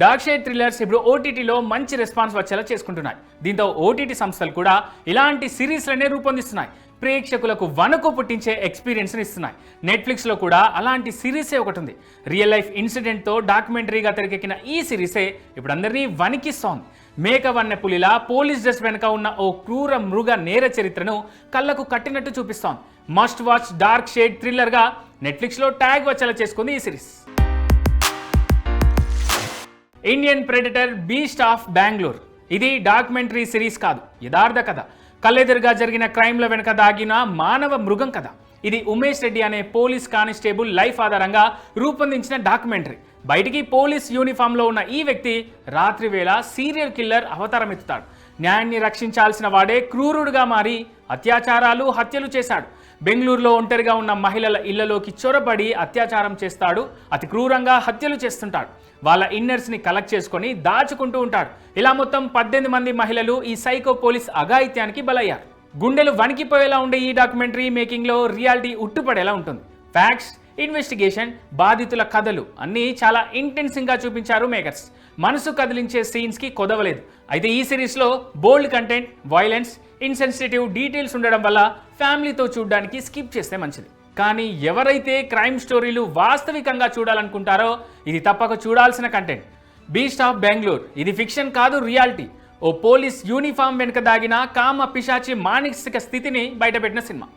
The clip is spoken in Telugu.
డార్క్ షేడ్ థ్రిల్లర్స్ ఇప్పుడు ఓటీటీలో మంచి రెస్పాన్స్ వచ్చేలా చేసుకుంటున్నాయి. దీంతో ఓటీటీ సంస్థలు కూడా ఇలాంటి సిరీస్లనే రూపొందిస్తున్నాయి. ప్రేక్షకులకు వణుకు పుట్టించే ఎక్స్పీరియన్స్ని ఇస్తున్నాయి. నెట్ఫ్లిక్స్లో కూడా అలాంటి సిరీసే ఒకటి ఉంది రియల్ లైఫ్ ఇన్సిడెంట్తో డాక్యుమెంటరీగా తెరకెక్కిన ఈ సిరీసే ఇప్పుడు అందరినీ వణికిస్తోంది. మేకవన్నె పులిలా పోలీస్ డ్రెస్ వెనుక ఉన్న ఓ క్రూర మృగ నేర చరిత్రను కళ్ళకు కట్టినట్టు చూపిస్తోంది. మస్ట్ వాచ్ డార్క్ షేడ్ థ్రిల్లర్గా నెట్ఫ్లిక్స్లో ట్యాగ్ వచ్చేలా చేసుకుంది ఈ series. Indian predator beast of Bengaluru ఇది డాక్యుమెంటరీ సిరీస్ కాదు యథార్థ కథ. కల్లెదురుగా జరిగిన క్రైమ్ల వెనుక దాగిన మానవ మృగం కథ. ఇది ఉమేష్ రెడ్డి అనే పోలీస్ కానిస్టేబుల్ లైఫ్ ఆధారంగా రూపొందించిన డాక్యుమెంటరీ. బయటికి పోలీస్ యూనిఫామ్లో ఉన్న ఈ వ్యక్తి రాత్రి వేళ సీరియల్ కిల్లర్ అవతారం ఎత్తుతాడు న్యాయాన్ని రక్షించాల్సిన వాడే క్రూరుడుగా మారి అత్యాచారాలు హత్యలు చేశాడు. బెంగళూరులో ఒంటరిగా ఉన్న మహిళల ఇళ్ళలోకి చొరబడి అత్యాచారం చేస్తాడు. అతి క్రూరంగా హత్యలు చేస్తుంటాడు. వాళ్ళ ఇన్నర్స్ని కలెక్ట్ చేసుకొని దాచుకుంటూ ఉంటాడు. ఇలా మొత్తం పద్దెనిమిది మంది మహిళలు ఈ సైకో పోలీస్ అఘాయిత్యానికి బలయ్యారు. గుండెలు వణికిపోయేలా ఉండే ఈ డాక్యుమెంటరీ మేకింగ్లో రియాలిటీ ఉట్టుపడేలా ఉంటుంది. ఫ్యాక్ట్స్ ఇన్వెస్టిగేషన్ బాధితుల కథలు అన్నీ చాలా ఇంటెన్సింగ్గా చూపించారు మేకర్స్. మనసు కదిలించే సీన్స్కి కొదవలేదు. అయితే ఈ సిరీస్లో bold content violence insensitive details ఉండడం వల్ల ఫ్యామిలీతో చూడడానికి స్కిప్ చేస్తే మంచిది. కానీ ఎవరైతే క్రైమ్ స్టోరీలు వాస్తవికంగా చూడాలనుకుంటారో ఇది తప్పక చూడాల్సిన కంటెంట్. బీస్ట్ ఆఫ్ బెంగళూరు ఇది ఫిక్షన్ కాదు రియాలిటీ. ఓ పోలీస్ యూనిఫామ్ వెనుక దాగిన కామ పిశాచి మానసిక స్థితిని బయటపెట్టిన సినిమా.